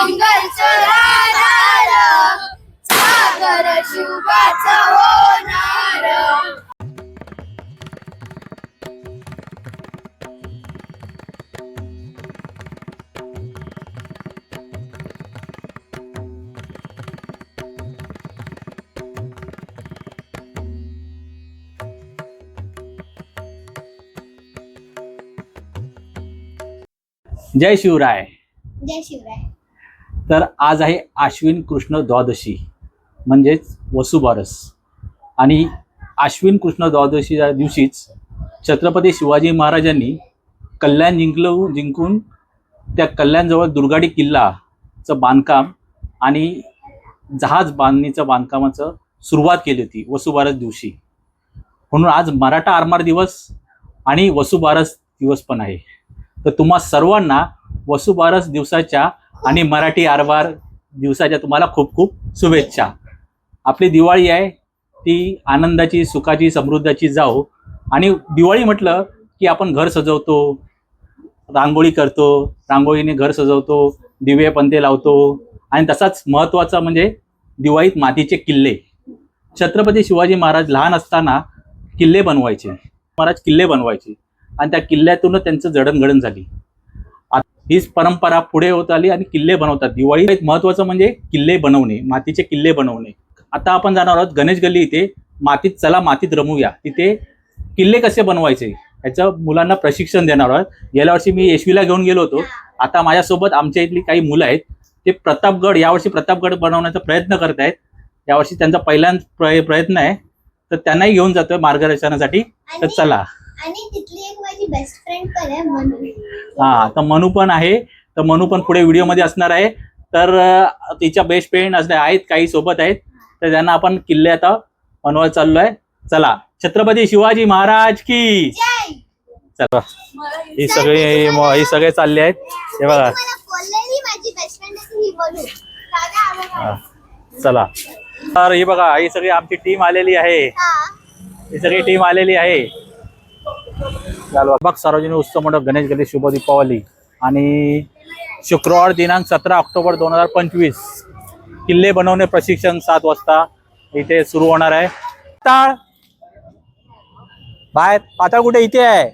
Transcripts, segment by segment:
मंगलचं राहणार सागर शिवबाचा होणार. जय शिवराय. जय शिवराय. तर आज आहे आश्विन कृष्ण द्वादशी म्हणजेच वसुबारस. आणि आश्विन कृष्ण द्वादशीच्या दिवशीच छत्रपती शिवाजी महाराजांनी कल्याण जिंकलं जिंकून त्या कल्याणजवळ दुर्गाडी किल्लाचं बांधकाम आणि जहाज बांधणीचं बांधकामाचं सुरुवात केली होती वसुबारस दिवशी. म्हणून आज मराठा आरमार दिवस आणि वसुबारस दिवस पण आहे. तर तुम्हा सर्वांना वसुबारस दिवसाच्या आणि मराठी आरवार दिवसाच्या तुम्हाला खूप खूप शुभेच्छा. आपली दिवाळी आहे ती आनंदाची सुखाची समृद्धाची जाओ आणि दिवाळी म्हटलं की आपण घर सजवतो रांगोळी करतो रांगोळीने घर सजवतो दिवे पंते लावतो. आणि तसाच महत्त्वाचा म्हणजे दिवाळीत मातीचे किल्ले. छत्रपती शिवाजी महाराज लहान असताना किल्ले बनवायचे. महाराज किल्ले बनवायचे. आणि त्या किल्ल्यातूनच त्यांचं जडणघडण झाली. हीच परंपरा पुढे होत आली आणि किल्ले बनवतात. दिवाळी एक महत्वाचं म्हणजे किल्ले बनवणे मातीचे किल्ले बनवणे. आता आपण जाणार आहोत गणेश गल्ली इथे. मातीत चला मातीत रमूया. तिथे किल्ले कसे बनवायचे? याचं मुलांना प्रशिक्षण देणार आहोत. गेल्या वर्षी मी यशवीला घेऊन गेलो होतो. आता माझ्यासोबत आमच्या इथली काही मुलं आहेत. ते प्रतापगड यावर्षी प्रतापगड बनवण्याचा प्रयत्न करत आहेत. यावर्षी त्यांचा पहिल्यांदा प्रय- प्रयत्न आहे. तर त्यांनाही घेऊन जातोय मार्गदर्शनासाठी. तर चला. आणि तिथली एक माझी बेस्ट फ्रेंड पण आहे म्हणून हा तर मनू पण आहे. तर मनू पण पुढे व्हिडिओमध्ये असणार आहे. तर अं, तिच्या बेस्ट फ्रेंड असले आहेत काही सोबत आहेत. तर त्यांना आपण किल्ले आता बनवायला चाललोय. चला छत्रपती शिवाजी महाराज की जय! चला. ही सगळे ही सगळे चालले आहेत. हे बघा. मला बोललेली माझी बेस्ट फ्रेंड आहे ही बोलू दादा आम्हाला चला. तर ही बघा ही सगळी आमची टीम आलेली आहे. हा. ही सगळी टीम आलेली आहे. लालबाग सार्वजनिक उत्सव मंडळ गणेश गणेश शुभ दीपावली आणि शुक्रवार दिनांक सतरा ऑक्टोबर दोन हजार पंचवीस. किल्ले बनवणे प्रशिक्षण सात वाजता इथे सुरू होणार आहे. ताळ! बाहेर पाताळ कुठे? इथे आहे.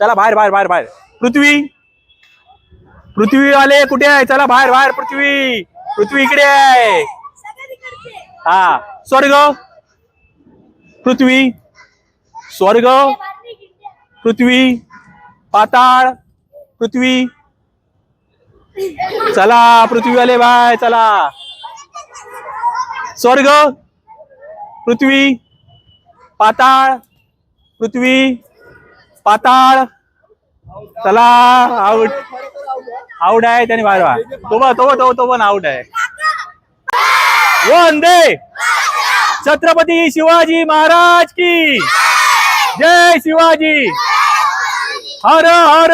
चला बाहेर बाहेर बाहेर बाहेर. पृथ्वी! पृथ्वीवाले कुठे आहे? चला बाहेर बाहेर पृथ्वी. पृथ्वी इकडे आहे. हा. स्वर्ग! पृथ्वी. स्वर्ग! पृथ्वी पाताळ पृथ्वी. चला पृथ्वी आले बाय चला. स्वर्ग पृथ्वी पाताळ पृथ्वी पाताळ. चला आउट आउट आहे त्याने बाहेर तो पण तो तो तो पण आउट आहे. वंदे. छत्रपती शिवाजी महाराज की. जय शिवाजी। हर हर।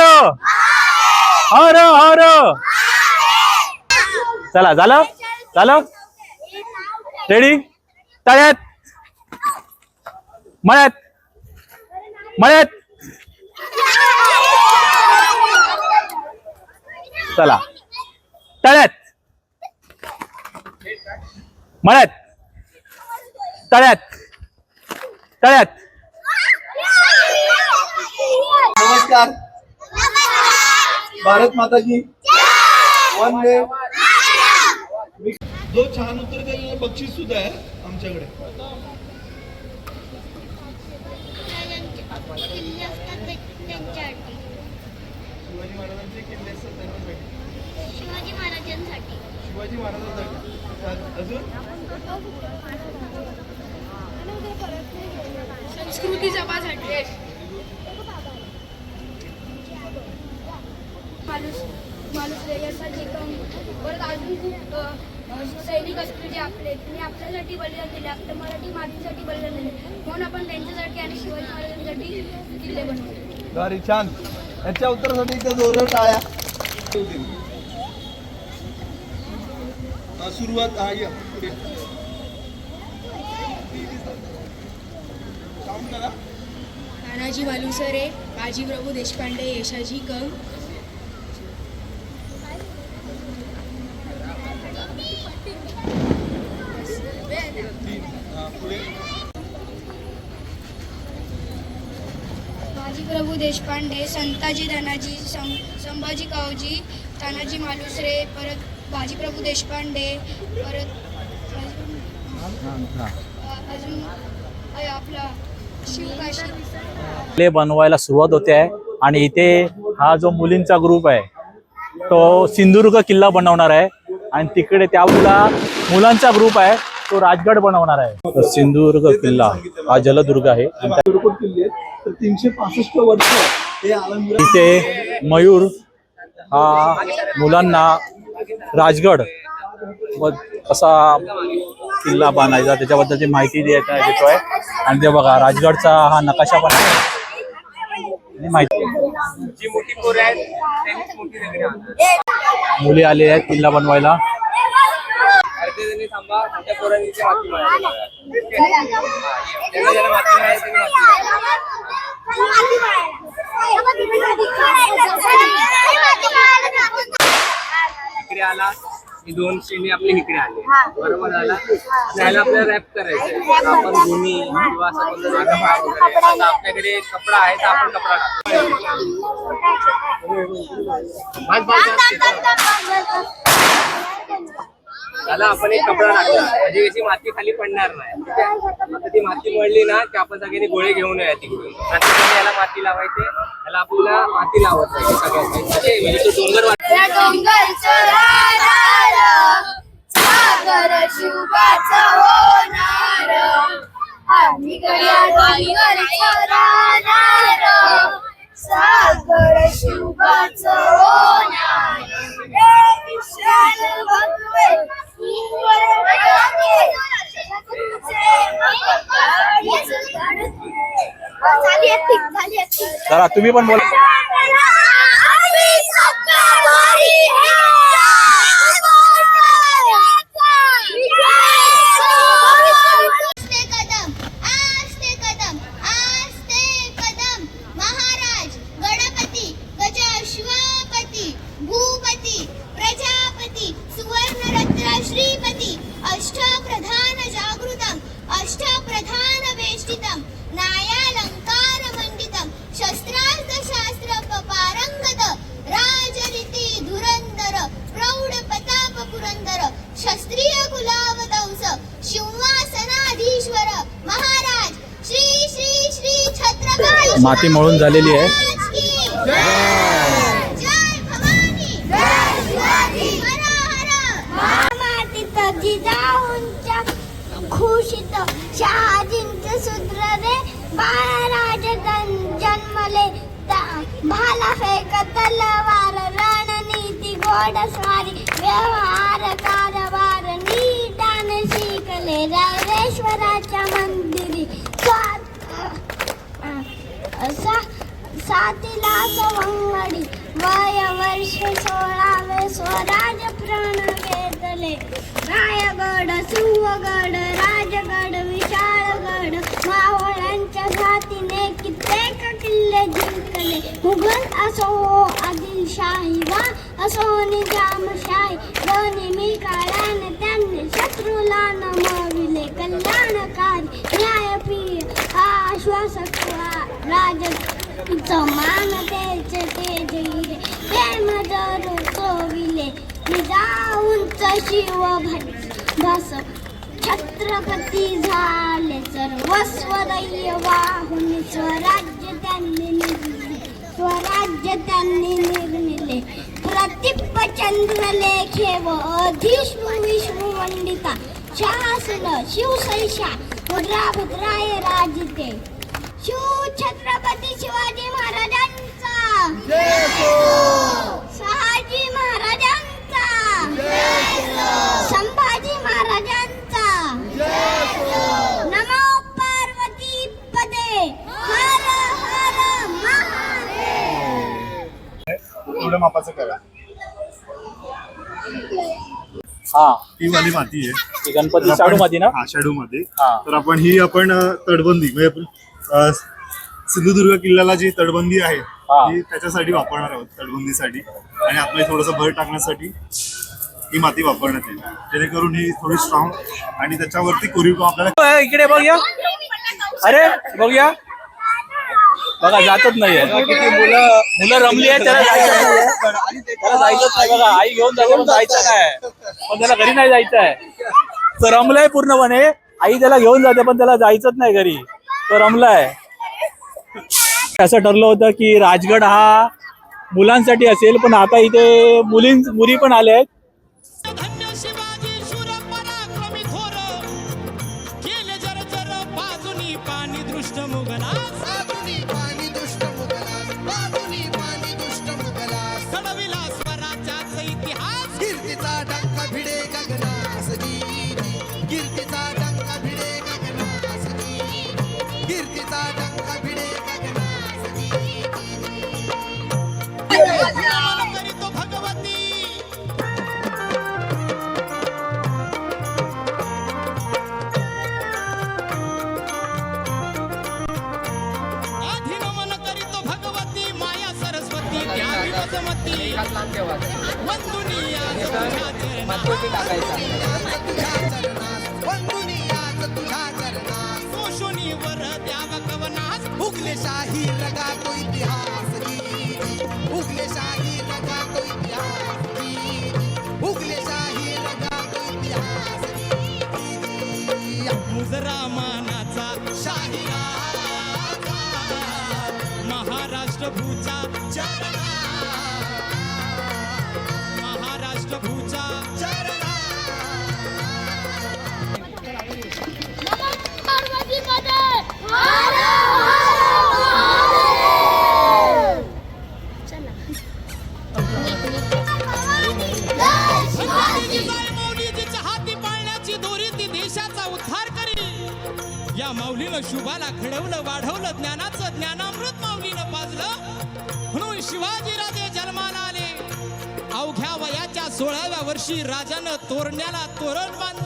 हर हर। चला झालं? झालं? रेडी तळ्यात. मळ्यात. मळ्यात. चला. तळ्यात. मळ्यात. तळ्यात. तळ्यात. नमस्कार. भारत माता की वंदे. जो छान उत्तर दिलेला बक्षीस सुद्धा आहे आमच्याकडे. शिवाजी महाराजांचे किल्ले असतात शिवाजी महाराजांसाठी शिवाजी महाराजांसाठी. अजून? संस्कृती जपासाठी. माणूस माणूस यासाठी कम परत अजून खूप सैनिक असतील जे आपले त्यांनी आपल्यासाठी बलिदान दिले. आपल्या मराठी मातीसाठी बलिदान दिले. म्हणून आपण त्यांच्यासाठी आणि शिवाजी महाराजांसाठी किल्ले बनवले. छान. याच्या उत्तरासाठी इथे जोरदार टाळ्या. सुरुवात हा. तानाजी वालुसरे बाजीप्रभू देशपांडे यशाजी कंग देशपांडे संताजी धनाजी सं संभाजी कावजी तानाजी मालुसरे परत बाजीप्रभू देशपांडे परत अजून आपला शिवकाशी. ले बनवायला सुरुवात होते आहे. आणि इथे हा जो मुलींचा ग्रुप आहे तो सिंधुदुर्ग किल्ला बनवणार आहे. आणि तिकडे त्या बाजूला मुलांचा ग्रुप आहे तो राजगड बनवणार आहे. सिंधुदुर्ग किल्ला हा जलदुर्ग आहे. किल्ले तीनशे पासष्ट वर्ष हे आलमगीर इथे मयूर हा मुलांना राजगड व असा किल्ला बांधायचा. त्याच्याबद्दलची माहिती देत देतोय. आणि ते बघा राजगडचा हा नकाशा पण आहे. माहिती मुली आले आहेत किल्ला बनवायला. इकडे आला. ही दोन शेणी आपले इकडे आले. बरोबर झाला? त्याला आपल्याला रॅप करायचं आपण गुन्ही किंवा असं आपल्याकडे कपडा आहे तर आपण कपडा टाकतो. त्याला आपण एक कपडा टाकला. म्हणजे याची माती खाली पडणार नाही. ठीक आहे? आता ती माती मळली ना की आपण सगळ्यांनी गोळे घेऊन या तिकडून. प्रत्येकाने याला माती लावायचे. याला आपल्याला माती लावत नाही सगळ्यात म्हणजे तो डोंगर वाट सागर शिवबाचं विशाल भगवे, झाली चला तुम्ही पण बोला. माती मळून झालेली आहे. महाराज शहाजींचे सूत्र रे जन्मले भाला फेक तलवार रणनीती घोडस्वारी व्यवहार कारभार नीटाने शिकले रायरेश्वराच्या मंदिरी स्वा- सा सातीला सवंगडी वय वर्ष सोळावे स्वराज प्राण घेतले रायगड सिंहगड राजगड विशाळगड मावळ्यांच्या साथीने कित्येक किल्ले जिंकले. मुघल असो आदिलशाही वा असो निजामशाही दोन्ही मी काळाने त्यांनी शत्रूला नमविले. कल्याणकारी न्यायप्रिय आश्वासक राज जमान त्याचे ते हिरे प्रेम जरू चोविले निजाऊंच शिव भस छत्रपती झाले सर्वस्व दैय वाहून स्वराज्य त्यांनी निर्मिले स्वराज्य त्यांनी निर्मिले. प्रतिप चंद्र लेखे व अधिष्णू विष्णू वंडिता शासन शिवसैषा भद्राभद्राय राजिते. शिव छत्रपती शिवाजी महाराजांचा. शहाजी महाराजांचा. संभाजी महाराजांचा. नमो पार्वती पदे. हर हर महादेव. एवढं मापाचं करा. हा. ही वाली माती आहे. गणपती शाडू माती ना? हा शाडू मध्ये हा. तर आपण ही आपण अ, तटबंदी म्हणजे आपण अ, सिंधुदुर्ग किल्ल्याला जी तटबंदी आहे हा. ती त्याच्यासाठी वापरणार आहोत तटबंदीसाठी. आणि आपलं थोडस भर टाकण्यासाठी ही माती वापरण्यात येईल. जेणेकरून ही थोडी स्ट्रॉंग आणि त्याच्यावरती कोरीव आपल्याला इकडे बघूया. अरे बघूया. बघा जातच नाहीये. मुलं मुलं रमली आहे त्याला जायचं नाही. त्याला जायचंच नाही. बघा आई घेऊन जाते पण जायचं नाही. पण त्याला घरी नाही जायचं आहे तो रमलाय पूर्णपणे. आई त्याला घेऊन जाते पण त्याला जायचंच नाही घरी. तो रमलाय. असं ठरलं होतं की राजगड हा मुलांसाठी असेल पण आता इथे मुलीं मुली पण आल्या आहेत धन्य शिवाजी शूर उगले शाही रगा तो इतिहास उगले शाही रगा तो इतिहास उगले शाही रगा तो इतिहास मुजरा मानाचा शाही महाराष्ट्र भूचा चरणा राजानं तोरण्याला तोरण बांधलं.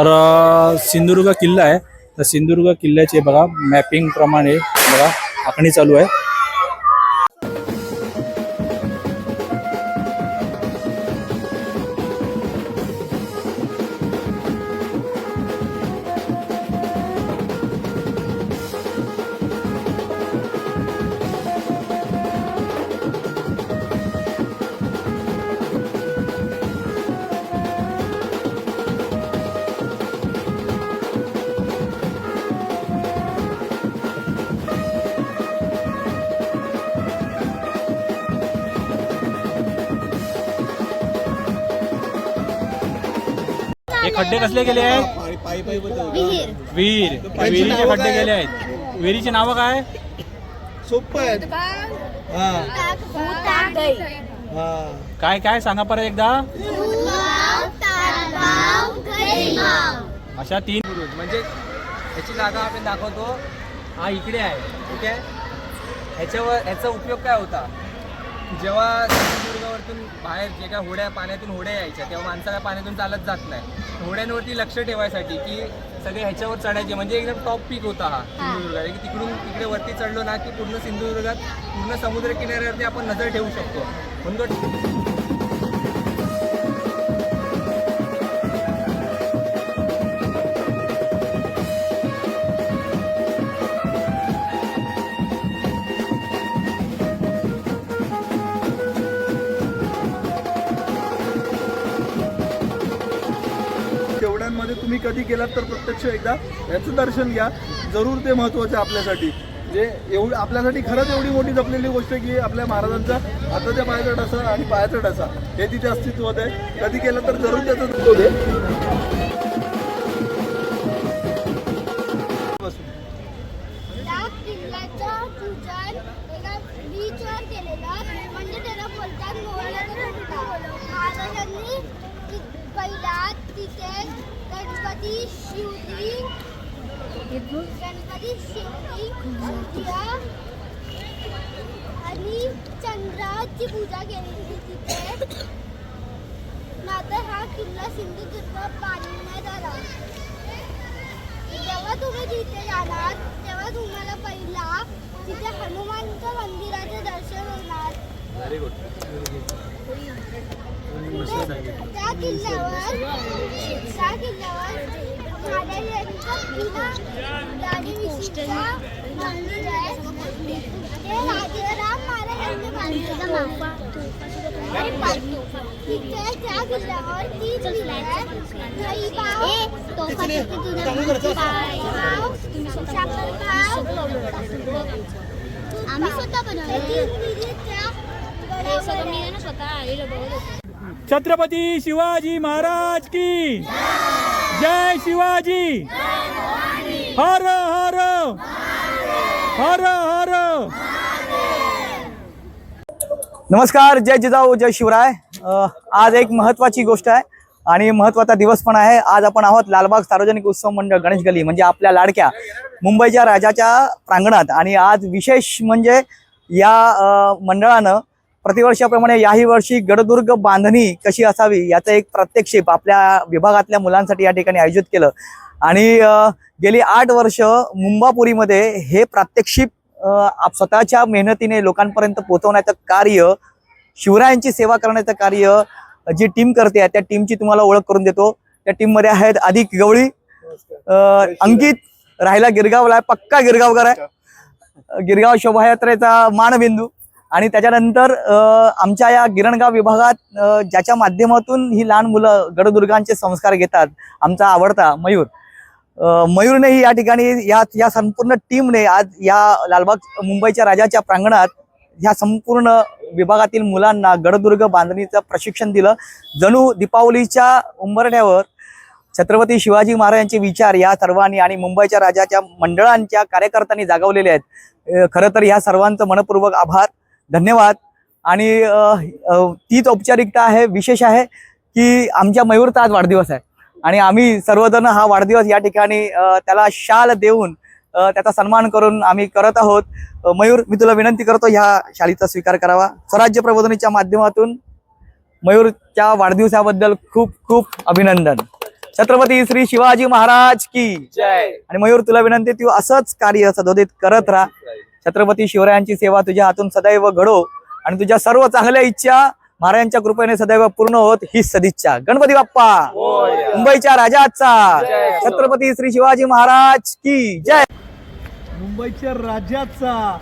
तर सिंधुदुर्ग किल्ला आहे. तर सिंधुदुर्ग किल्ल्याचे बघा मॅपिंग प्रमाणे बघा आखणी चालू आहे. खड्डे कसले गेले आहेत? विहीर. विहीर. विहिरीचे खड्डे गेले आहेत? विहिरीची नावं काय? सोपं हा. हा. काय काय? सांगा परत एकदा. अशा तीन म्हणजे ह्याची जागा आपण दाखवतो. हा इकडे आहे. ठीक आहे? ह्याच्यावर ह्याचा उपयोग काय होता? जेव्हा सिंधुदुर्गावरतून बाहेर जे काय होड्या पाण्यातून होड्या यायच्या तेव्हा माणसाला पाण्यातून चालत जात नाही. होड्यांवरती लक्ष ठेवायसाठी की सगळे ह्याच्यावर चढायचे म्हणजे एकदम टॉप पीक होता हा सिंधुदुर्गात की तिकडून तिकडे वरती चढलो ना की पूर्ण सिंधुदुर्गात पूर्ण समुद्र किनाऱ्यावरती आपण नजर ठेवू शकतो. म्हणून मध्ये तुम्ही कधी गेलात तर प्रत्यक्ष एकदा याचं दर्शन घ्या. जरूर ते महत्त्वाचं आहे आपल्यासाठी. जे एवढी आपल्यासाठी खरंच एवढी मोठी जपलेली गोष्ट की आपल्या महाराजांचा हाताच्या पायाचा डसा आणि पायाचा डसा हे तिथे अस्तित्वात आहे. कधी केलं तर जरूर त्याचं दुःख दे तिथे हनुमानच्या मंदिराचे दर्शन होणार. त्या किल्ल्यावर त्या किल्ल्यावर राणी विष्णूचा मंदिर आहे. ते राजाराम महाराजांनी बांधलेलं छत्रपती शिवाजी महाराज की जय शिवाजी। हर हर हर हर। नमस्कार जय जिजाऊ जय शिवराय. आज एक महत्वाची गोष्ट आहे आणि महत्त्वाचा दिवस पण आहे. आज आपण आहोत लालबाग सार्वजनिक उत्सव मंडळ गणेश गली म्हणजे आपल्या लाडक्या मुंबईच्या राजाच्या प्रांगणात. आणि आज विशेष म्हणजे या मंडळानं प्रतिवर्षाप्रमाणे याही वर्षी गडदुर्ग बांधणी कशी असावी याचं एक प्रात्यक्षिक आपल्या विभागातल्या मुलांसाठी या ठिकाणी आयोजित केलं. आणि गेली आठ वर्ष मुंबापुरीमध्ये हे प्रात्यक्षिक स्वतःच्या मेहनतीने लोकांपर्यंत पोहोचवण्याचं कार्य शिवरायांची सेवा करण्याचं कार्य जी टीम करते त्या टीमची तुम्हाला ओळख करून देतो. त्या टीममध्ये आहेत अधिक गवळी अंकित राहिला गिरगावला आहे पक्का गिरगावकर आहे. गिरगाव शोभायात्रेचा मानबिंदू. आणि त्याच्यानंतर अ, आमच्या या गिरणगाव विभागात ज्याच्या माध्यमातून ही लहान मुलं गडदुर्गांचे संस्कार घेतात आमचा आवडता मयूर. मयूरनेही या ठिकाणी या या संपूर्ण टीमने आज या लालबाग मुंबईच्या राजाच्या प्रांगणात ह्या संपूर्ण विभागातील मुलांना गडदुर्ग बांधणीचं प्रशिक्षण दिलं. जणू दीपावलीच्या उंबरठ्यावर छत्रपती शिवाजी महाराजांचे विचार या सर्वांनी आणि मुंबईच्या राजाच्या मंडळांच्या कार्यकर्त्यांनी जागवलेले आहेत. खरं तर ह्या सर्वांचं मनपूर्वक आभार. धन्यवाद. आणि तीच औपचारिकता आहे विशेष आहे की आमच्या मयूरचा आज वाढदिवस आहे. आणि आम्ही सर्वजण हा वाढदिवस या ठिकाणी त्याला शाल देऊन त्याचा सन्मान करून आम्ही करत आहोत. मयूर मी तुला विनंती करतो ह्या शालीचा स्वीकार करावा. स्वराज्य प्रबोधनीच्या माध्यमातून मयूरच्या वाढदिवसाबद्दल खूप खूप अभिनंदन. छत्रपती श्री शिवाजी महाराज की जय. आणि मयूर तुला विनंती तू असंच कार्य सदोदित करत राहा. छत्रपती शिवरायांची सेवा तुझ्या हातून सदैव घडो. आणि तुझ्या सर्व चांगल्या इच्छा महाराजांच्या कृपेने सदैव पूर्ण होत ही सदिच्छा. गणपती बाप्पा मुंबईच्या राजाचा. छत्रपती श्री शिवाजी महाराज की जय. मुंबईच्या राजाचा.